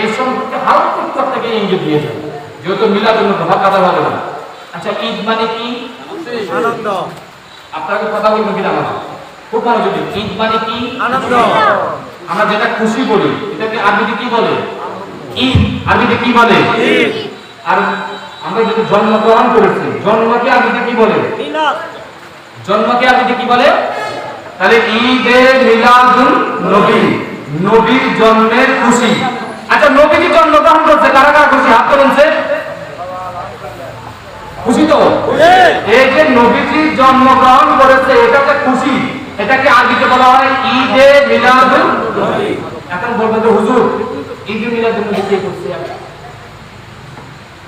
এই সম্পর্কে হালকা আপনাকে ইঙ্গিত দিয়েছেন যেহেতু নবী হক আদা হবে না। আচ্ছা ঈদ মানে কি? আনন্দ। আপনাকে কথা বলব কিনা আমার খুব মনোযোগী ঈদ মানে কি? আনন্দ। আমরা যেটা খুশি বলি এটাকে আরবিতে কি বলে? ঈদ। আরবিতে কি বলে? আর আমরা যদি জন্মগ্রহণ করেছি জন্মকে আরবিতে কি বলে? মিলাদ। জন্মকে আরবিতে কি বলে? তাহলে ঈদ ঈদে মিলাদুন নবী। নবীর জন্মের খুশি। আচ্ছা নবী কি জন্মগ্রহণ করছে কারা কারা খুশি? হাত তুলছে খুশি তো? এই যে নবীজি জন্মগ্রহণ করেছে এটাতে খুশি এটাকে আরবিতে বলা হয় ঈদে মিলাদুন নবী? এখন বলবেন যে হুজুর ঈদে মিলাদুন নবী কে করছে?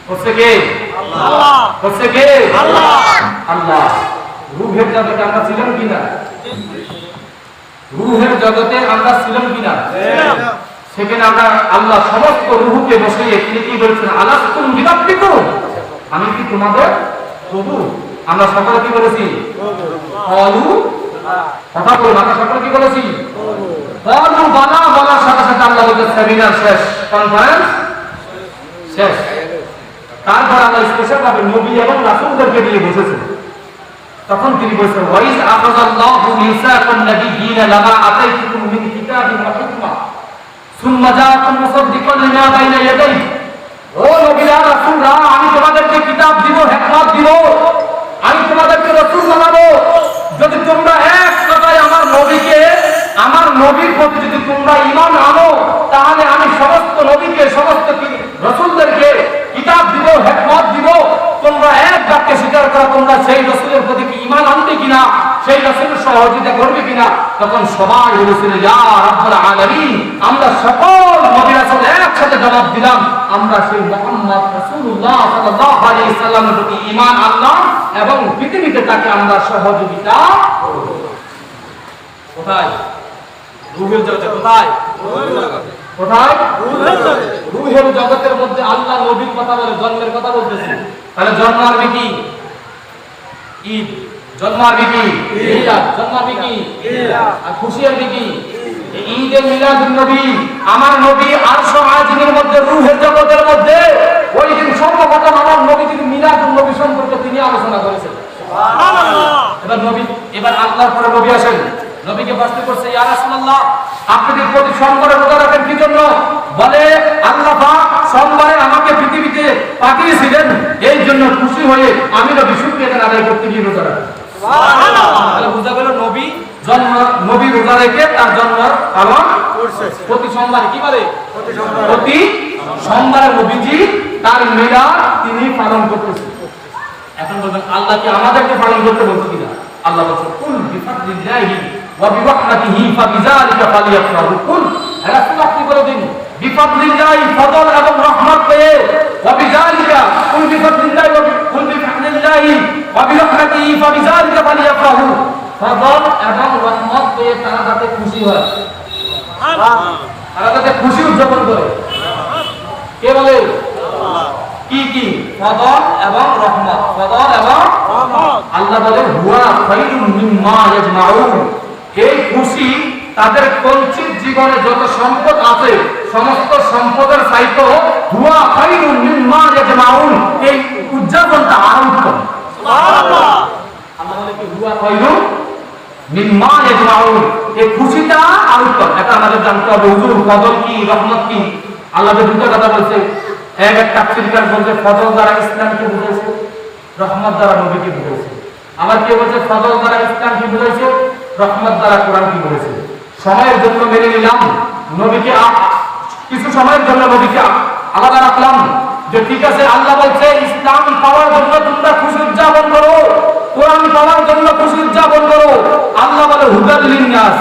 করছে কে? আল্লাহ। করছে কে? আল্লাহ। আল্লাহ। রুহের জগতে আমরা ছিলাম কিনা? রুহের জগতে আমরা ছিলাম কিনা? সেখানে আমরা আল্লাহ সমস্ত রুহুকে বসিয়ে তিনি কি বলছেন? আলাস্তুম বিরাব্বিকুম। আমি কি তোমাদের প্রভু? আমরা সকলে কি বলেছি? অলু কথা বলুন আমরা সকলে কি বলেছি? অলু বালা বলার সাথে সাথে আল্লাহ বলছে সেমিনার শেষ কনফারেন্স শেষ। তারপর আল্লাহ স্পেশাল ভাবে নবী এবং রাসূলদেরকে নিয়ে বসেছেন। তখন তিনি বলছেন, ওয়াইজ আখাযাল্লাহু মিসাকান নাবিয়্যিনা লামা আতাইতুকুম মিন কিতাবিন ওয়া হিকমা। সুম্মা জাআকুম মুসাদ্দিকান লিমা বাইনা ইয়াদাইহি। ও নবীরা রাসূলরা আমি তোমাদেরকে কিতাব দিব, হিকমত দিব। আমি তোমাদেরকে রাসূল বানাবো। যদি তোমরা এক কথায় আমার নবীকে, আমার নবীর প্রতি যদি তোমরা ঈমান আনো, তাহলে আমি সমস্ত নবীকে, সমস্ত কি- রাসূলদেরকে কিতাব দিব হিকমত দিব তোমরা এক বাক্যে স্বীকার করো তোমরা সেই রসুলের প্রতি কি ঈমান আনবে কিনা সেই রসুলের সহযোগিতা করবে কিনা, তখন সবাই বলেছিল আমরা সকল একসাথে জবাব দিলাম, আমরা সেই মুহাম্মদ আনলাম এবং পৃথিবীতে তাকে আমরা সহযোগিতা কোথায়? জগতের মধ্যে আল্লাহ নবীর কথা বলে, জন্মের কথা বলতেছে। তাহলে জন্ম আরবি কি? জন্ম আরবি কি কি আর খুশি আরবি কি ঈদে মিলাদুন নবী আমার নবী আরশ আজিমের মধ্যে রুহের জগতের মধ্যে ওই দিন সর্বপ্রথম আমার নবী যিনি নবী সম্পর্কে তিনি আলোচনা করেছেন। এবার নবী এবার আল্লাহর পরে নবী আসেন। নবীকে প্রশ্ন করছে ইয়া রাসূলুল্লাহ আপনি কি প্রতি সোমবারে রোজা রাখেন? কি জন্য? বলে আল্লাহ পাক সোমবারে আমাকে পৃথিবীতে পাঠিয়েছিলেন। এই জন্য খুশি হয়ে আমি নবী শুকরিয়া আদায় করতে গিয়ে রোজা রাখি। তাহলে বোঝা গেল নবী জন্ম নবী রোজা রেখে তার জন্ম পালন করছে। প্রতি সোমবারে কি বলে প্রতি সোমবার। প্রতি সোমবারে নবীজি তার মিলাদ তিনি পালন করতেছেন এখন বলবেন আল্লাহ কি আমাদেরকে পালন করতে বলছে কিনা? আল্লাহ বলছে কুল বিফাদলিল্লাহি ওয়া বিরহমাতিহি ফাবিযালিকা ফালিয়াফরাহু। কুল রাসূল আপনি বলে দিন বিফাদলিল্লাহি ফদল এবং রহমত পেয়ে। ওয়া বিযালিকা কুল বিফাদলিল্লাহি ওয়া কুল বিফাদলিল্লাহি ফালিয়াফরাহু। এবং রহমত পেয়ে তারা যাতে খুশি হয়। তারা যাতে খুশি উদযাপন করে। কে বলে? কি কি? এবং রহমত। এবং আল্লাহ বলেন, হুয়া খাইরুম মিম্মা ইয়াজমাউন। এই খুশি, তাদের কঞ্চিত জীবনে যত সম্পদ আছে, সমস্ত সম্পদের চাইতো হুয়া খাইরুম মিম্মা ইয়াজমাউন। এই উদযাপনটা আরও উত্তম বলে কি রহমত কি আল্লাহ যে দ্বারা ইসলামকে বুঝাইছে আবার কে বলছে ফদল দ্বারা ইসলামকে বুঝাইছে রহমত দ্বারা কোরআনকে বুঝাইছে সময়ের জন্য মেনে নিলাম নবীকে কিছু সময়ের জন্য নবীকে আলাদা রাখলাম। যে ঠিক আছে, আল্লাহ বলছে, ইসলাম পাওয়ার জন্য তোমরা খুশি উদযাপন করো। কোরআন পাওয়ার জন্য খুশি উদযাপন করো। আল্লাহ বলে হুদাল লিন্নাস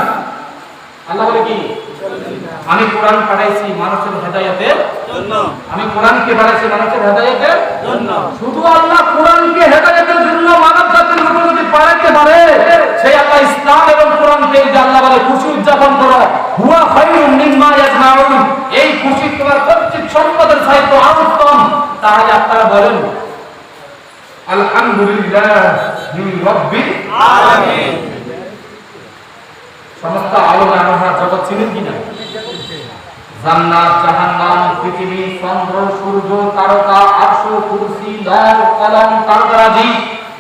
আল্লাহ বলে কি? আমি কোরআন পাঠাইছি মানুষের হেদায়েতের আমি কোরআনকে পাঠাইছি মানুষের হেদায়েতের শুধু আল্লাহ কোরআনকে হেদায়েতের জন্য মানব জাতির উপর যদি পাঠাতে পারে, সেই আল্লাহ ইসলাম এবং কোরআনকে যে আল্লাহ বলে, খুশি উদযাপন করো। হুয়া খায়রুম মিম্মা ইয়াজমাউন। এই খুশি তোমার সম্পদের সাহিত্য আর উত্তম তাহলে আপনারা বলেন আলহামদুলিল্লাহ রব্বিল আলামিন। সমস্ত আলো আলোহার জগৎ ছিলেন কিনা জান্নাত জাহান্নাম পৃথিবী চন্দ্র সূর্য তারকা আরশ কুরসি লৌহ কলম তারকারাজি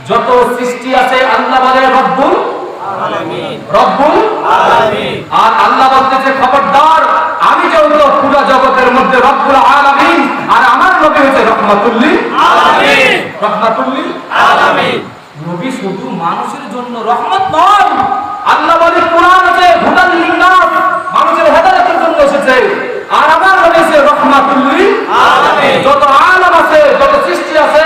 যত সৃষ্টি আছে আল্লাহ বলে রব্বুল রব্বুল আর আল্লাহ বলতেছে খবরদার আমি যেহেতু জগতের মধ্যে রব্বুল আলামিন, আর আমার নবী হচ্ছে রহমাতুল্লিল রহমাতুল্লিল নবী শুধু মানুষের জন্য রহমত নয়, আল্লাহ বলে কোরআন আছে হুদান মানুষের হেদায়েতের জন্য এসেছে। আর আমার নবী সে রহমাতুল্লিল আলামিন। যত আলম আছে, যত সৃষ্টি আছে,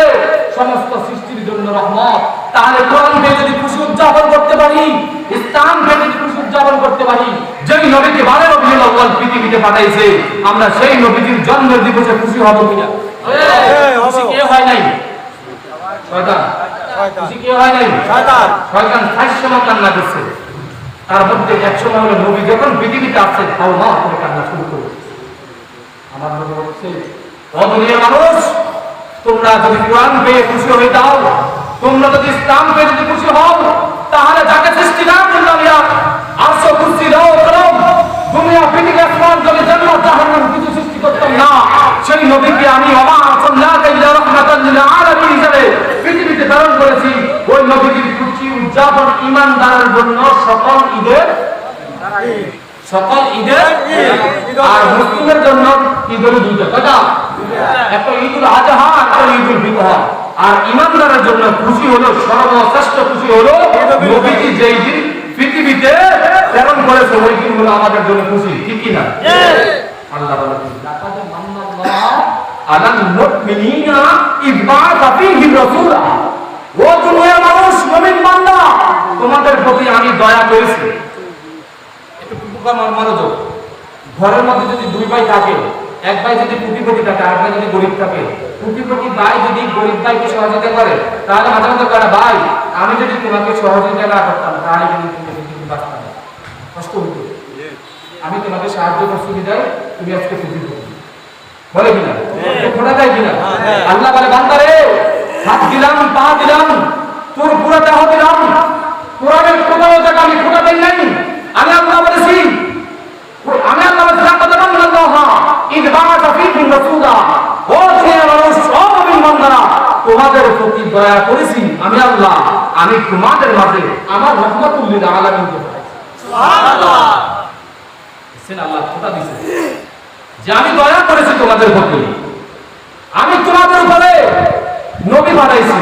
সমস্ত সৃষ্টির জন্য রহমত। তাহলে কোরআন পেয়ে যদি খুশি উদযাপন করতে পারি, ইসলাম পেয়ে যদি খুশি উদযাপন করতে পারি যেই নবীকে বারে রবিউল আউয়াল পৃথিবীতে পাঠাইছে আমরা সেই নবীজির জন্মের দিবসে খুশি হব কিনা? খুশি কে হয় নাই? শয়তান। শয়তান। খুশি কে হয় নাই? শয়তান। শয়তান ষাট সময় কান্না করছে তার মধ্যে এক হলো নবী যখন পৃথিবীতে আসছে তাও মা করে কান্না শুরু করে আমার নবী বলছে ও মানুষ তোমরা যদি কোরআন পেয়ে খুশি হয়ে যাও তোমরা যদি ইসলাম পেয়ে যদি খুশি হও তাহলে যাকে সৃষ্টি না করলাম দুনিয়া পৃথিবী আসমান জলে জান্নাত জাহান্নাম কিছু সৃষ্টি করতাম না। সেই নবীকে আমি অমা আরসালনাকা ইল্লা রাহমাতাল লিল আলামিন হিসেবে পৃথিবীতে প্রেরণ করেছি। ওই নবীজির খুশি উদযাপন ইমানদারের জন্য সকল ঈদের সকল ঈদের ঈদ। আর মুসলিমের জন্য ঈদ হলো দুইটা কয়টা? একটা ঈদুল আজহা একটা ঈদুল ফিতর আর ইমানদারের জন্য খুশি হলো সর্বশ্রেষ্ঠ খুশি হলো নবীজি যেই দিন পৃথিবীতে প্রেরণ করেছে ওই দিন হলো আমাদের জন্য খুশি ঠিক কি না আল্লাহ বলে লাকাদ মান্নাল্লাহু আলাল মুমিনিনা বা'আথা রাসূলা। ও দুনিয়ার মানুষ মুমিন বান্দা তোমাদের প্রতি আমি দয়া করেছি। একটু টুকুকা মার মনোযোগ ঘরের মধ্যে যদি দুই ভাই থাকে এক ভাই যদি কোটিপতি থাকে আর ভাই যদি গরিব থাকে কোটিপতি ভাই যদি গরিব ভাইকে সহযোগিতা করে তাহলে মাঝে করে ভাই আমি যদি তোমাকে সহযোগিতা না করতাম তাহলে কিন্তু তুমি পৃথিবী বাঁচতাম না। কষ্ট হতো আমি তোমাকে সাহায্য করছি বিদায় তুমি আজকে খুশি বলে কিনা খোলা দেয় কিনা হ্যাঁ। আল্লাহ বলে বান্দারে হাত দিলাম পা দিলাম তোর পুরো দেহ দিলাম। কোরআনের কোথাও জায়গা আমি খোলা দেই নাই। আমি আল্লাহ বলেছি আমি আল্লাহ বলেছি লাকাদ মান্নাল্লাহু ইয বা'আথা ফীহিম রাসূলা। ও দুনিয়ার মানুষ মুমিন বান্দারা তোমাদের প্রতি দয়া করেছি আমি আল্লাহ। আমি তোমাদের মাঝে আমার রহমতুল লিল আলামিনকে পাঠাইছি দেখছেন আল্লাহ কথা দিছে। যে আমি দয়া করেছি তোমাদের প্রতি আমি তোমাদের উপরে নবী বানাইছি।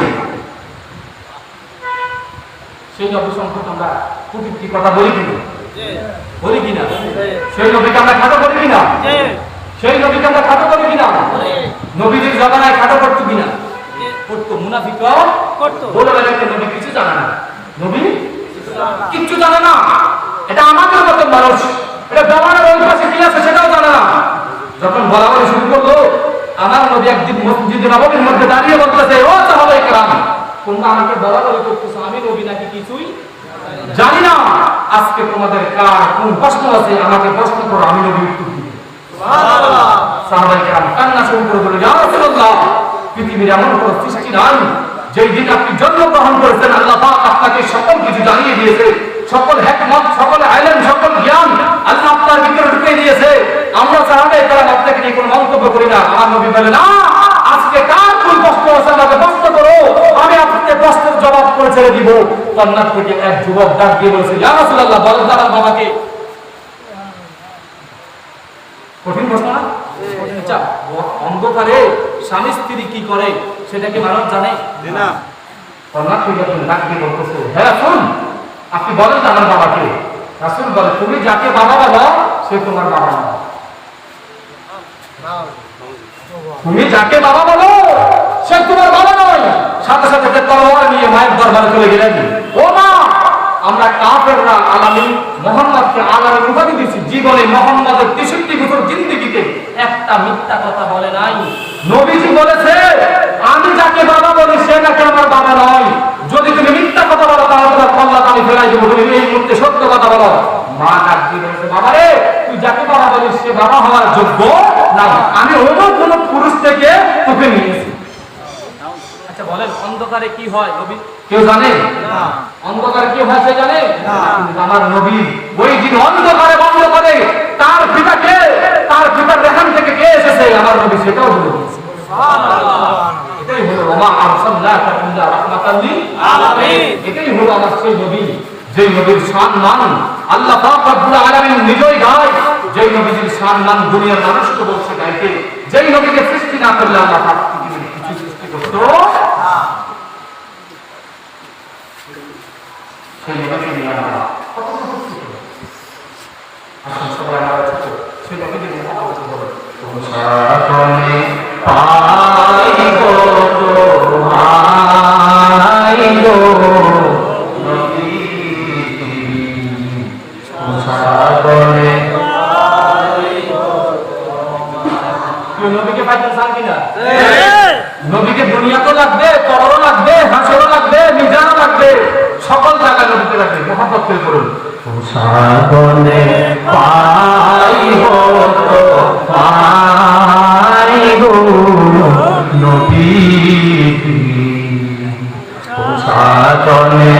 সেই নবী সম্পর্কে আমরা কুটিপটি কথা বলি কিনা? বলি কিনা? সেই নবীকে আমরা খাটো করি কিনা? সেই নবীকে আমরা খাটো করি কিনা? নবীদের জমানায় খাটো করতো কিনা? করতো। মুনাফিক করতো। বলে বেড়াচ্ছে নবী কিছু জানে না। নবী কিচ্ছু জানে না। এটা আমাদের মতো মানুষ। জমানার ওই পাশে কি আছে সেটাও জানে। না যখন বলা বলি শুরু করল আমার নবী একদিন মসজিদে নবমীর মধ্যে দাঁড়িয়ে বলতেছে ও সাহাবায়ে কেরাম তোমরা আমাকে বলা বলি করতেছো আমি নবী নাকি কিছুই জানি না। আজকে তোমাদের কার কোন প্রশ্ন আছে আমাকে প্রশ্ন করো আমি নবী উত্তর দিব। সাহাবায়ে কেরাম কান্না শুরু করে বলল ইয়া রাসূলুল্লাহ পৃথিবীর এমন কোন সৃষ্টি নাই যেই দিন আপনি জন্মগ্রহণ করেছেন আল্লাহ পাক আপনাকে সকল কিছু জানিয়ে দিয়েছে সকল হিকমত সকল আইলেম সকল জ্ঞান আল্লাহ আপনার ভিতরে ঢুকে দিয়েছে। আমরা সাহাবায়ে কেরাম আপনাকে নিয়ে কোনো মন্তব্য করি না। আমার নবী বলে না আজকে কার কোন প্রশ্ন আছে? আমাকে প্রশ্ন করো। আমি আপনাকে প্রশ্নের জবাব করে ছেড়ে দিব। জান্নাত থেকে এক যুবক ডাক দিয়ে বলেছে ইয়া রাসূলুল্লাহ বলেন তার বাবাকে। কঠিন প্রশ্ন না? আচ্ছা অন্ধকারে স্বামী স্ত্রী কি করে? সেটা কি মানুষ জানে? না। কন্যা থেকে ডাক দিয়ে বলতেছে হ্যাঁ রাসূল আপনি বলেন আমার বাবাকে। রাসূল বলে, তুমি যাকে বাবা বলো সে তোমার বাবা না তুমি যাকে বাবা বলো, সে তোমার বাবা নয়। সাথে সাথে তলোয়ার নিয়ে মায়ের দরবারে চলে গেলেন ও মা, আমরা কাফেররা আলামিন মোহাম্মদকে আলামিন উপাধি দিয়েছি। জীবনে মোহাম্মদের তেষট্টি বছর জিন্দিগিতে একটা মিথ্যা কথা বলে নাই। নবীজি বলেছে, আমি যাকে বাবা বলি, সে নাকি আমার বাবা নয়। যদি তুমি মিথ্যা কথা বলো তাহলে তোমার কল্লা আমি ফেলাই দেবো। তুমি এই মুহূর্তে সত্য কথা বলো। মা ডাক দিয়ে বলেছে বাবা রে তুই যাকে বাবা বলিস সে বাবা হওয়ার যোগ্য না। আমি অন্য কোন পুরুষ থেকে তোকে নিয়েছি। আচ্ছা বলেন অন্ধকারে কি হয় নবী? কেউ জানে? না। অন্ধকারে কি হয় সে জানে? না। আমার নবী ওই দিন অন্ধকারে বন্ধ করে তার পিতাকে তার পিতার রেখান থেকে কে এসেছে? আমার নবী সেটাও বলে দিয়েছে। এটাই হলো ওমা আরসালনাকা ইল্লা রাহমাতাল লিল আলামিন। এটাই হলো আমার সেই নবী যেই নবীর সম্মান আল্লাহ পাক রব্বুল আলামিন নিজেই গায় যেই নবীর সম্মান দুনিয়ার মানুষকে বলছে গাইতে যেই নবীকে সৃষ্টি না করলে আল্লাহ পাক কিছু সৃষ্টি করতো সেই নবীকে নিয়ে আমরা কত করি। আসুন সবাই আমরা ছোট সেই নবীকে নিয়ে কথা বলতে হবে সাধনে নবীকে দুনিয়াতেও লাগবে করও লাগবে, হাসরও লাগবে, মিজানও লাগবে, সকল জায়গায় নবীকে লাগবে। মহাপত করে করুন পাইব নবী সাধনে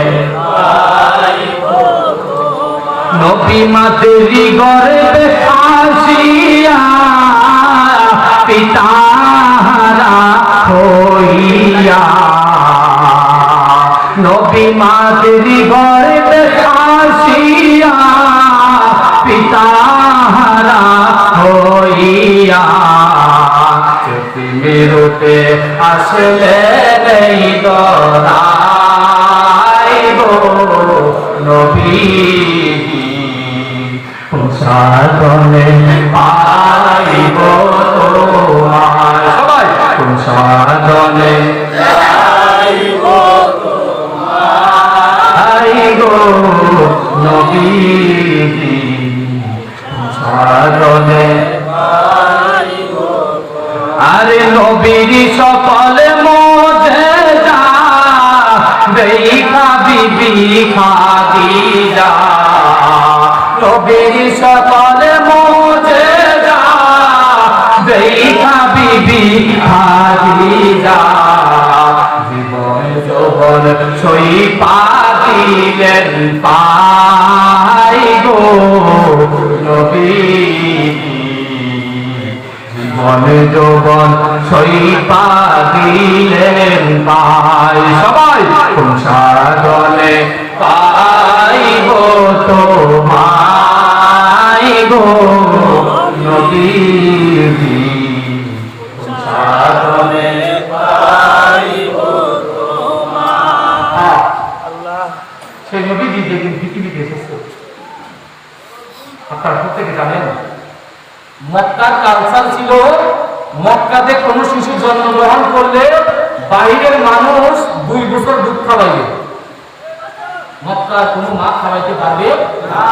নবী মাতেরি গর্বে আসিয়া পিতারা হইয়া। নবী মাতেরি গর্বে আসিয়া পিতারা হইয়া। যদি মেরুতে আসলে নেই দরাই গো নবী। সাধনে পাইব সাধনে। পাইব নবী সাধনে। আরে নবীর সকল মধ্যে দেখা বিবি খাদিজা। নবীর সকল বিবি খাদিজা জীবন যৌবন সই পাদিলেন পাই গো নবী। জীবন যৌবন সই পাদিলেন পাই। সবাই সাধনে পাইব তোমায় গো নবী। সাধনে ছিল, মক্কাতে কোনো শিশু জন্মগ্রহণ করলে বাইরের মানুষ দুই বছর দুধ খাওয়াইবে। মক্কার কোনো মা খাওয়াইতে পারবে না।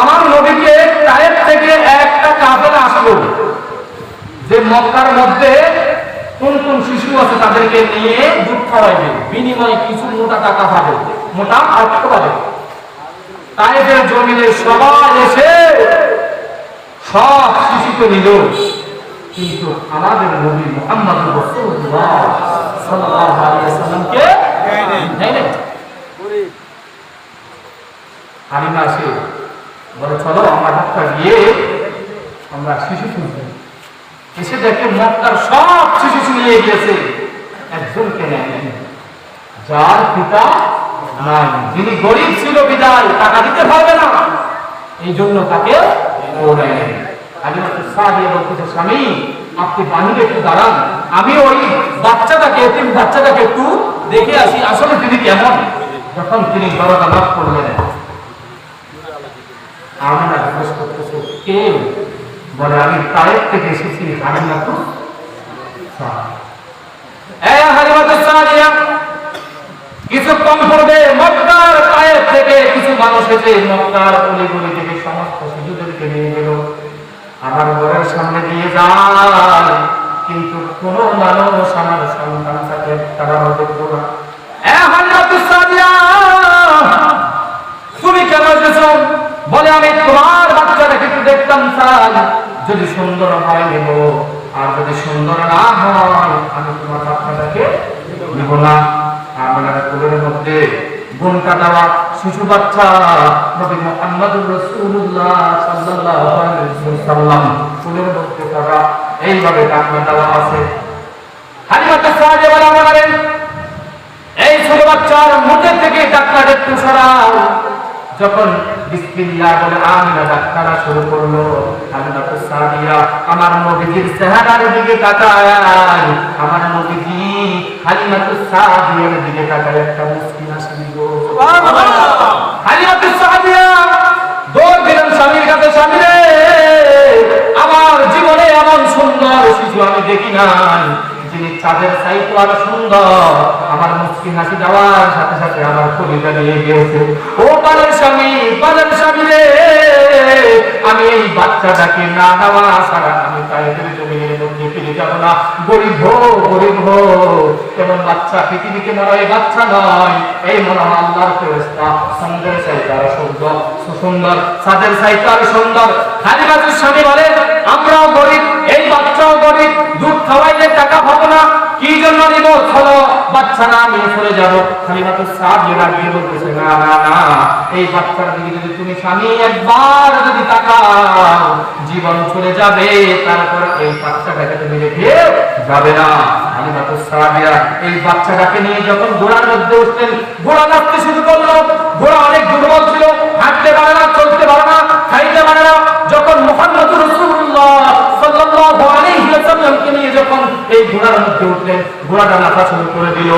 আমার নবীকে টাইপ থেকে একটা কাফেলা আসলো। যে মক্কার মধ্যে কোন কোন শিশু আছে তাদেরকে নিয়ে দুধ খাওয়াইবে? বিনিময়ে কিছু মোটা টাকা পাবে। মোটা অর্থ পাবে? তাইফের জমিনে সবাই এসে সব শিশুকে নিল। কিন্তু আমাদের নবী মুহাম্মদ রাসূলুল্লাহ সাল্লাল্লাহু আলাইহি ওয়াসাল্লামকে নেয় আসে বলে, চলো, আমরা মক্কা গিয়ে আমরা শিশু শুনছি এসে দেখে মক্কার সব শিশু নিয়ে গিয়েছে। একজনকে নেয় যার পিতা নাই। যিনি গরিব ছিল বিদায়, টাকা দিতে পারবে না। এই জন্য তাকে স্বামী, আপনি বাহিরে একটু দাঁড়ান। আমি ওই বাচ্চাটাকে বাচ্চাটাকে একটু দেখে আসি। আসলে তিনি কেমন? যখন তিনি দরজা লাভ করলেন আমরা জিজ্ঞেস করতেছে কে বলে, আমি তায়েব থেকে এসেছি হালিমাতুল এই হালিমাতুল কিছু কম পড়বে, মক্কার পায়ের থেকে কিছু মানুষ এসে মক্কার অলিগলি থেকে সমস্ত শিশুদেরকে নিয়ে গেল। আমার ঘরের সামনে দিয়ে যায়, কিন্তু কোন মানুষ আমার সন্তানটাকে তারা দেখব না। তুমি কেন এসেছ? বলে, আমি যদি সুন্দর হয় নেব, আর যদি সুন্দর না হয়, আমি তোমার বাচ্চাটাকে নিব না। আপনার কোলের মধ্যে শিশু বাচ্চা ওয়াসাল্লাম কোলের মধ্যে এইভাবে দেওয়া আছে। এই বাচ্চার মুখের থেকে ডাক্তার একটু যখন বিসমিল্লাহ বলে ডাক্তারা শুরু করল। আমিনা তো সাদিয়া আমার নবীজির চেহারার দিকে তাকায়। আমার নবীজি হালিমা তো সাদিয়ার দিকে তাকায়। একটা মুসকিন আসি দিল হালিমা তো সাদিয়া দৌড় দিলেন স্বামীর কাছে স্বামী রে আমার জীবনে এমন সুন্দর শিশু আমি দেখি নাই। চাঁদের সাইতো আর সুন্দর। আমার মুসকিন হাসি দেওয়ার সাথে সাথে আমার কলিজা নিয়ে গিয়েছে। ও পালের স্বামী পালের স্বামী রে, আমি এই বাচ্চাটাকে না নেওয়া ছাড়া আমি কায়েতের জমিনের মধ্যে ফিরে যাব না। গরিব গরিব কেমন বাচ্চা বাচ্চা নয়। এই মনে হয় আল্লাহর ফেরেস্তা সুন্দর আর সুন্দর সুন্দর চাঁদের সাইতো আর সুন্দর। হালিমাতুর স্বামী বলে, আমরাও গরিব, এই খাওয়াইলে টাকা না কি জন্য নিব? চলো, বাচ্চা না নিয়ে চলে যাব। মাত্র বলতেছে না না না এই বাচ্চার দিকে যদি তুমি স্বামী, একবার যদি তাকাও, জীবন চলে যাবে, তারপর এই বাচ্চাটাকে তুমি রেখে যাবে না। খালি মাত্র এই বাচ্চাটাকে নিয়ে যখন ঘোড়ার মধ্যে উঠলেন ঘোড়া নাচতে শুরু করল। ঘোড়া অনেক দুর্বল ছিল। যখন এই ঘোড়ার মধ্যে উঠলেন, ঘোড়াটা নাচা শুরু করে দিল।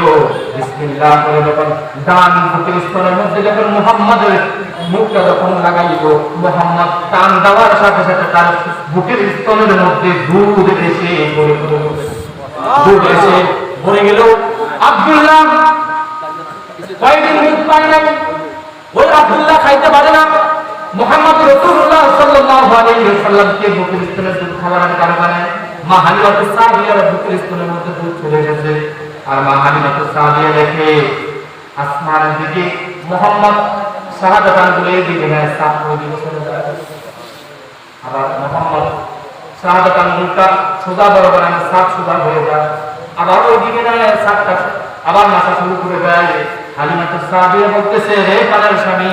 বিসমিল্লাহ করে যখন ডান বুকের স্তনের মধ্যে যখন মুহাম্মাদের মুখটা যখন লাগাইল, মুহাম্মদ টান দেওয়ার সাথে সাথে তার বুকের স্তনের মধ্যে দুধ এসে পড়ে দুধ এসে ভরে গেল। আব্দুল্লাহ কয়েকদিন দুধ পায় নাই। ওই আব্দুল্লাহ খাইতে পারে না। মোহাম্মদ রাসূলুল্লাহ সাল্লাল্লাহু আলাইহি ওয়াসাল্লামকে বুকের স্তনের দুধ খাওয়ানোর কারণে মা বুকের স্তনের মধ্যে আর মা সাদিয়া আসমানের দিকে যায় আবার মোহাম্মদ শাহাদাত আঙ্গুলটা সোজা সাত সোজা হয়ে যায়। আবার ওই দিকে নেয় আবার নাচা শুরু করে দেয়। হালিমাতুস সাদিয়া বলতেছে রে পালার স্বামী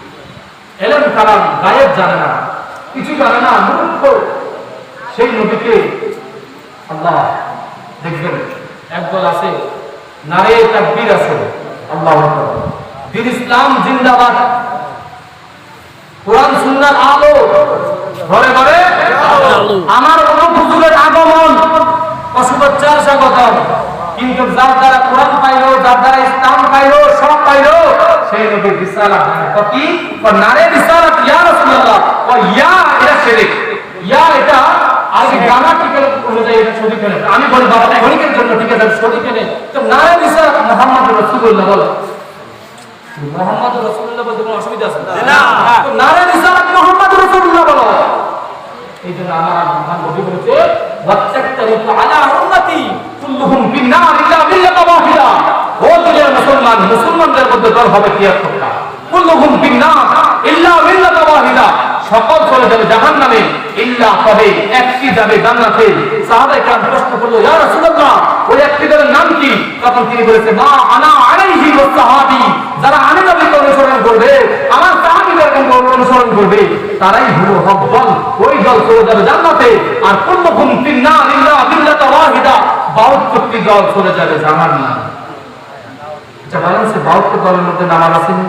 এলেন কালাম গায়েব জানে না, কিছু জানে না, মূর্খ। সেই নবীকে আল্লাহ দেখবেন, একদল আছে, নারে তাকবীর আছে, আল্লাহ দিন ইসলাম জিন্দাবাদ। কোরআন, সুন্নার আলো। ঘরে ঘরে আমার অনুভূতির আগমন। পশুবচ্চার স্বাগতম। কিন্তু যার দ্বারা কোরআন পাইলো যার দ্বারা ইসলাম পাইলো সব পাইলো সেই নবীর রিসালাত তো কি? ও নারে রিসালাত ইয়া রাসূলুল্লাহ ও ইয়া এটা শিরক। ইয়া এটা আগে গ্রামাটিক্যাল অনুযায়ী এটা সঠিক নেই আমি বলি বাবা গণিতের জন্য ঠিক আছে সঠিক নেই। তো নারে রিসালাত মুহাম্মদ রাসূলুল্লাহ বলো। মোহাম্মদ রাসূলুল্লাহ বলতে কোনো অসুবিধা আছে? না। তো নারে রিসালাত মুহাম্মদ রাসূলুল্লাহ বলো। এই জন্য আমার মহান নবী বলেছে ওয়াত্তাকতারিফ আলা উম্মতি কুল্লুহুম ফিন্নার ইল্লা মিল্লাতা ওয়াহিদা ও দুনিয়ার মুসলমান মুসলমানদের মধ্যে দল হবে ইল্লা সকল চলে যাবে ইল্লা একটি যাবে জান্নাতে। প্রশ্ন করল, ইয়া রাসূলুল্লাহ, ওই একটি দলের নাম কি? তখন তিনি বলেছে মা আনা আলাইহি যারা আমি অনুসরণ করবে? আমার অনুসরণ করবে? তারাই হলো হক দল। ওই দল চলে যাবে জান্নাতে। আর কুল্লুকুম ফিন্নার, ইল্লা মিল্লাতা ওয়াহিদা। 72টি দল চলে যাবে জাহান্নাম। বলেন সে 72 দলের মধ্যে নামাজ আসেনি।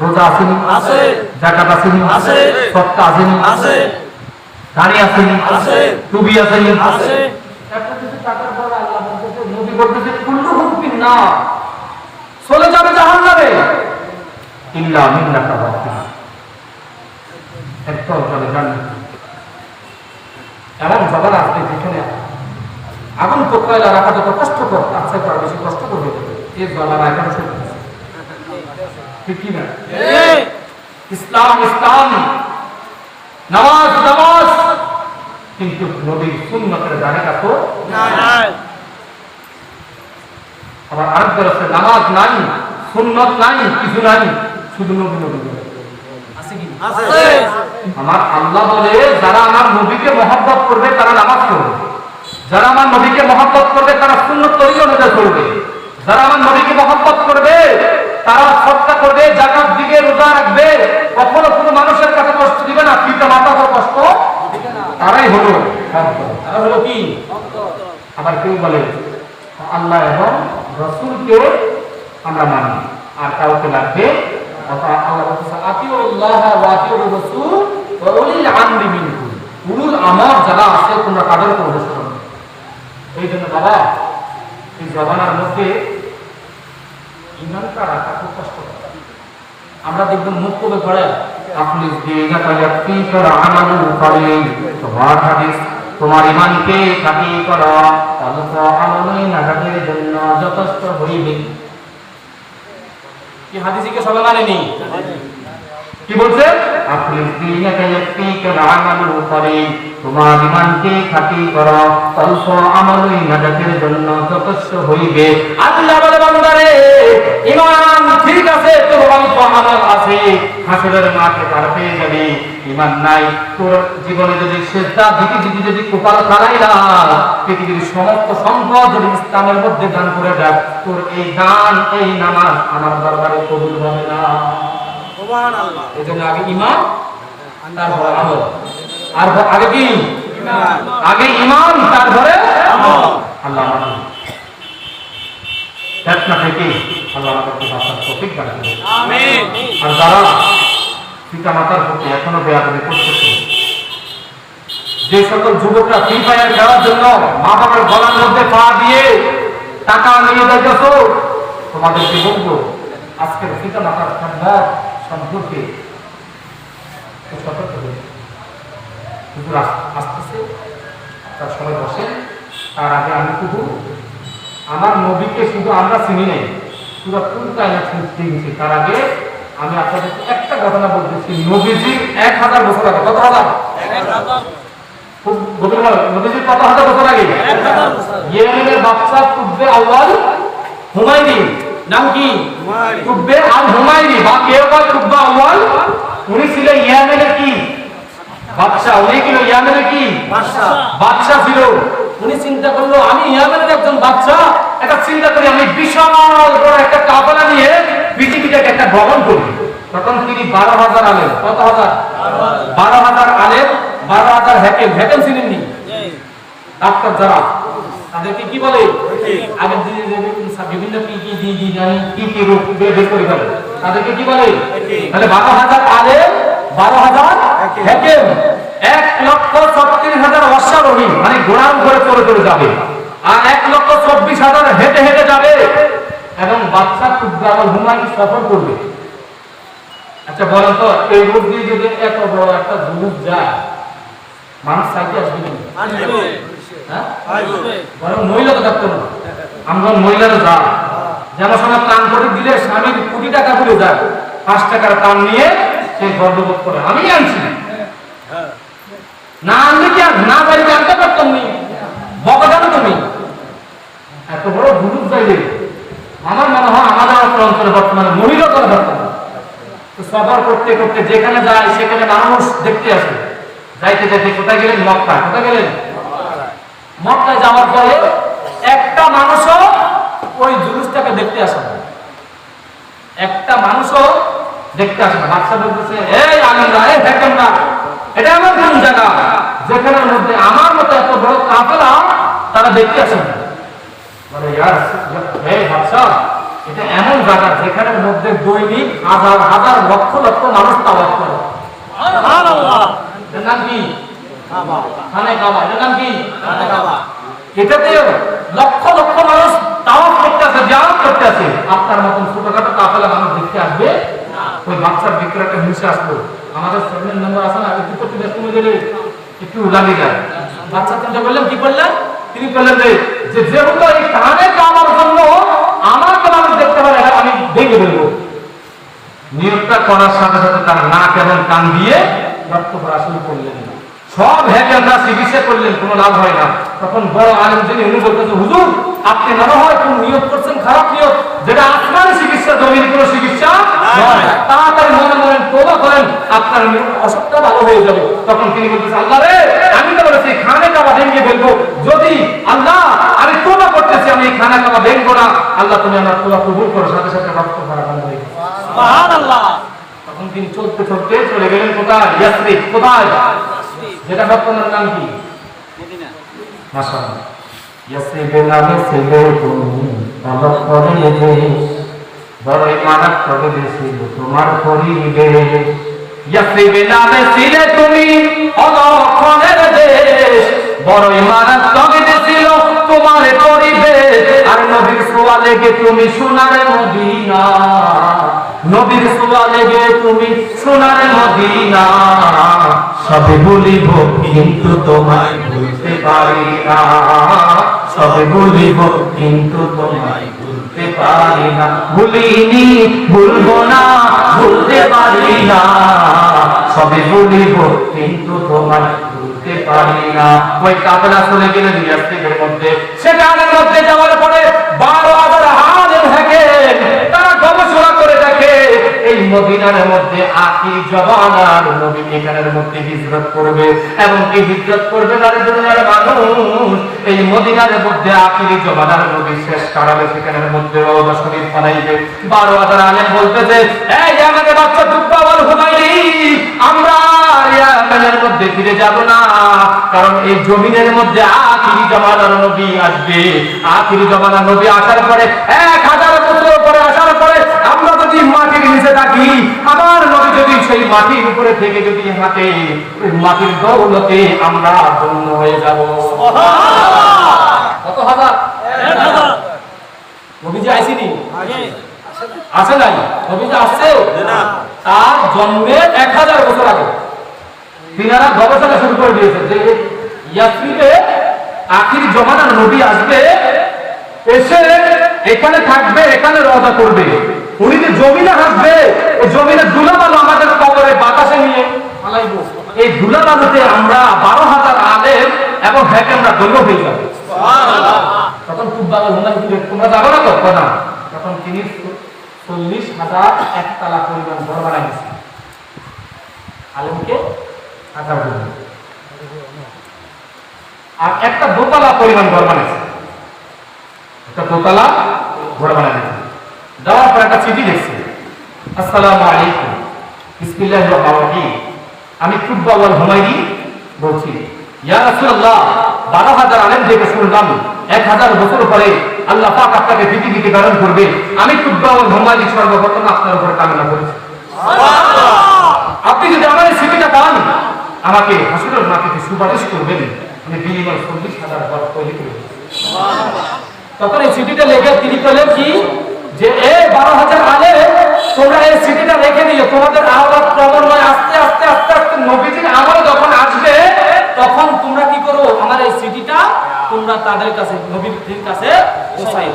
রোজা আসেনি। জাকাত আসেনি। আছে। আসেনি। আছে। আসেনি। আছে। আসেনি। আছে। একটা কিছু টাকার পর আল্লাহ বলতেছে নবী বলতেছে কুল্লুহুম ফিন্নার চলে যাবে ইল্লা একদল চলে জান্নাতে এমন জগৎ আসবে যেখানে আগুন তো কয়লা রাখা যত কষ্টকর তার বেশি কষ্ট করবে এর জ্বালারা এখন ঠিক কি না? ইসলাম ইসলাম! নামাজ নামাজ! কিন্তু নবীর সুন্নতের জায়গা তো আবার আরেকটা আছে নামাজ নাই সুন্নত নাই কিছু নাই শুধু নবী নবী। বলে। আছে কি? আছে। আমার আল্লাহ বলে যারা আমার নবীকে মহব্বত করবে তারা নামাজ পড়বে। যারা আমার নবীকে মহব্বত করবে তারা সুন্নত তৈরি অনুযায়ী চলবে। যারা আমার নবীকে মহব্বত করবে, তারা সৎকা করবে, জাকাত দিবে, রোজা রাখবে, কখনো কোনো মানুষের কাছে কষ্ট দিবে না, পিতা মাতাকে কষ্ট তারাই হলো। তারা হলো কি? আবার কেউ বলে, আল্লাহ এবং রসুলকে আমরা মানি, আর কাউকে লাগবে আমরি যারা আছে, তোমরা উপর অনুসরণ এই জন্য বাবা, এই জমানার মধ্যে খুব কষ্ট আমরা দেখব মুখ করে পড়ে? আপনি তোমার ইমানকে খাঁটি করো? জন্য যথেষ্ট হইবে। কি হাদিসিকে সবাই মানেনি? কি বলছে? আপনি আমালু তোমার ইমানকে খাঁটি করো অল্প আমলই নাজাতের জন্য যথেষ্ট হইবে। আল্লাহ বলে, বান্দারে, ইমান ঠিক আছে তোর অল্প আমল আছে, হাসরের মাঠে পার পেয়ে যাবি, ইমান নাই, তোর জীবনে যদি সেজদা দিকে যদি যদি কপাল খালাই না, পৃথিবীর সমস্ত সম্পদ যদি ইসলামের মধ্যে দান করে দেয়, তোর এই দান, এই নামাজ আমার দরবারে কবুল হবে না। এই জন্য আগে ইমান তারপরে আমল। আর আগে কি? আগে ইমান তারপরে আমল। আল্লাহ আমাকে থেকে আল্লাহ আমাকে বাঁচার তৌফিক দান আমিন। আর যারা পিতা মাতার প্রতি এখনও বেয়াদবি করতেছে যে সকল যুবকরা ফ্রি ফায়ার খেলার জন্য মা বাবার গলার মধ্যে পা দিয়ে টাকা নিয়ে যাইতেছ তোমাদেরকে বলব আজকের পিতা মাতার সম্ভব সম্পর্কে সতর্ক হয়ে আস- আসতেছে তার সময় বসেন তার আগে আমি শুধু আমার নবীকে শুধু আমরা চিনি নাই। পুরো কায়না চিনছি তার আগে আমি আপনাদের একটা ঘটনা বলতেছি নবীজির এক হাজার বছর আগে। কত হাজার? খুব নবীজির কত হাজার বছর আগে? ইয়েমেনের বাদশা কুব্বে আউয়াল হুমায়ুনি। নাম কি। কুব্বে আল হুমায়ুনি বা কেউ কয় কুব্বা আউয়াল। উনি ছিলেন ইয়েমেনের কি? বাদশা উনি ছিল ইয়েমেনের কি? বাদশা বাদশা ছিল। উনি চিন্তা করল আমি ইয়ামেনের একজন বাদশা একটা চিন্তা করি আমি বিশাল বড় একটা কাফেলা নিয়ে পৃথিবীটাকে একটা ভ্রমণ করি তখন তিনি বারো হাজার আলেন কত হাজার? বারো হাজার আলেন বারো হাজার হ্যাকেম। ছিলেন ডাক্তার যারা। তাদেরকে কি বলে? আগের দিনে বিভিন্ন কি কি দি দি জানি, কি কি রোগ বের করে ফেলে। তাদেরকে কি বলে? তাহলে বারো হাজার আলেম, বারো হাজার হ্যাকেম এক লক্ষ ছত্রিশ হাজার অশ্বারোহী মানে ঘোড়ার উপরে চড়ে চড়ে যাবে। আর এক লক্ষ চব্বিশ হাজার হেঁটে হেঁটে যাবে। এবং বাচ্চা কুদ্রামল হুমায়ুন সফর করবে? আচ্ছা বলেন তো, এই রোড দিয়ে যদি এত বড় একটা জুলুস যায়, মানুষ সাইকে আসবে হ্যাঁ? বরং মহিলা তো থাকতো না। আমরা মহিলারা যা। সময় প্রাণ করে দিলে স্বামীর কোটি টাকা ভুলে যায় পাঁচ টাকার প্রাণ নিয়ে সে গর্ববোধ করে। আমি আনছি। না আনলে কি আর না বাড়িতে আনতে পারতাম নি বকা জানো তুমি? এত বড় ভুলুক যাইলে আমার মনে হয় আমাদের অঞ্চলে বর্তমানে মহিলা করা দরকার তো সফর করতে করতে যেখানে যায় সেখানে মানুষ দেখতে আসে। যাইতে যাইতে কোথায় গেলেন? মক্কা কোথায় গেলেন? মক্কায় যাওয়ার পরে একটা মানুষও ওই জুলুসটাকে দেখতে আসে না। একটা মানুষও দেখতে আসে না। বাচ্চা বলতেছে এই আনন্দা এই দেখেন না এটা আমার কোন জায়গা যেখানের মধ্যে আমার মতো এত বড় কাফেলা তারা দেখতে আসে না। ইয়ার হে বাচ্চা এটা এমন জায়গা যেখানের মধ্যে দৈনিক হাজার হাজার লক্ষ লক্ষ মানুষ তাওয়াফ করে। নাম কি? কাবা খানে কাবা এটার নাম কি? খানে কাবা এটাতে লক্ষ লক্ষ মানুষ তাওয়াফ করতে আছে জিয়ারত করতে আছে আপনার মতন ছোটখাটো কাফেলা মানুষ দেখতে আসবে? ওই বাচ্চার হিংসা আসলো আমাদের সেভেন নম্বর আছে না একটু গেলে একটু লাগে যায়। বাচ্চা চিন্তা করলেন কি করলেন তিনি বললেন যে যে যেহেতু এই কানে কামার জন্য আমাকে মানুষ দেখতে পারে আমি ভেঙে ফেলব। নিয়োগটা করার সাথে সাথে তার নাক এবং কান দিয়ে রক্ত ভরা শুরু করলেন। সব হ্যাকেনরা চিকিৎসা করলেন কোনো লাভ হয় না। তখন বড় আলেম যিনি উনি বলতেছে হুজুর আপনি মনে হয় কোন নিয়োগ করছেন? খারাপ নিয়োগ। যেটা আসমানি চিকিৎসা জমির কোনো চিকিৎসা নয়। তাড়াতাড়ি মনে তোবা করেন আপনার অসুখটা ভালো হয়ে যাবে। তখন তিনি আল্লাহ রে আমি তো বলেছি খানে কাবা ভেঙে যদি আল্লাহ আমি তোবা করতেছি আমি এই খানা কাবা ভেঙবো না আল্লাহ তুমি আমার তোবা কবুল করো সাথে সাথে রক্ত বন্ধ হয়ে তখন তিনি চলতে চলতে চলে গেলেন কোথায়? কোথায়? যেটা বর্তমানের নাম কি? মাশাআল্লাহ। ইয়াসরিবে নামে তুমি করে বড়ই মারাত্মক দেশে তোমার নামে ছিলে তুমি অলক্ষণের দেশ বড়ই মারাত্মক ছিল তোমার পরিবেশ আর নবীর সোয়ালে গে তুমি সোনার মদিনা নবীর সোয়ালে গে তুমি সোনার মদিনা। সবে বলিব, কিন্তু তোমায় ভুলতে পারি না। সবে বলিব, কিন্তু তোমায় ভুলতে পারি না। ভুলিনি, ভুলবো না, ভুলতে পারি না। সবে বলিব, কিন্তু তোমায় ভুলতে পারি না। ওই কাপড়া চলে গেলেন ইয়াস্তিকের মধ্যে। সেখানের মধ্যে যাওয়ার পরে বারো হাজার হাজার থাকে তারা গবেষণা করে দেখে এই মদিনার মধ্যে জবানার নবী মধ্যে হিজরত করবে। এবং কি হিজরত করবে দুনিয়ার মানুষ। এই মদিনার মধ্যে জবানার নবী শেষ কারাবে সেখানের মধ্যে বারো হাজার আলেম বলতেছে, এই বাচ্চা আমরা মধ্যে ফিরে যাব না। কারণ এই জমিনের মধ্যে আখিরি জমানার নবী আসবে। আখিরি জমানার নবী আসার পরে এক হাজার মাটির নিচে থাকি আমার নবী যদি সেই মাটির উপরে থেকে যদি হাঁটে মাটির দৌলতে আমরা ধন্য হয়ে যাব। কত হাজার? নবীজি আইসিনি? আছে নাই? নবীজি আসছে? তার জন্মের এক হাজার বছর আগে। তিনারা গবেষণা শুরু করে দিয়েছে যে ইয়াসরিবে আখির জমানার নবী আসবে এসে এখানে থাকবে এখানে রওজা করবে। উনি যে জমিনে হাসবে আমাদের কবরে বাতাসে নিয়ে ফালাইবো। এই আমরা বারো হাজার আলেম এবং হ্যাকেমরা দৈব হয়ে যাবে। তখন খুব ভালো তোমরা যাব না তো? না তখন তিনি চল্লিশ হাজার একতলা পরিমাণ ঘর বানাই দিয়েছেন। আলমকে হাজার আর একটা দোতলা পরিমাণ ঘর বানাইছে একটা দোতলা ঘর বানাই দিয়েছে দেওয়ার পর একটা চিঠি লিখছে আসসালামু আলাইকুম বিসমিল্লাহির রহমানির রহিম আমি কুব্বাওয়াল হুমায়ুনি বলছি। ইয়া রাসূলুল্লাহ বারো হাজার আলেম থেকে শুনলাম এক হাজার বছর পরে আল্লাহ পাক আপনাকে পৃথিবীতে প্রেরণ করবে। আমি কুব্বাওয়াল হুমায়ুনি সর্বপ্রথম আপনার উপরে কামনা করেছি। আপনি যদি আমার এই সিটিটা পান আমাকে হাসিরের মাটিতে সুপারিশ করবেন। আমি বিনিময় চল্লিশ হাজার তৈরি করে। তখন এই সিটিটা লেগে তিনি বললেন কি? যে এ বারো হাজার আলে তোমরা এই সিটিটা রেখে দিও তোমাদের আহ্বাদ ক্রমান্বয়ে আস্তে আস্তে আস্তে আস্তে নবীজির আমল যখন আসবে, তখন তোমরা কি করো আমার এই সিটিটা তোমরা তাদের কাছে নবীর কাছে পৌঁছাই।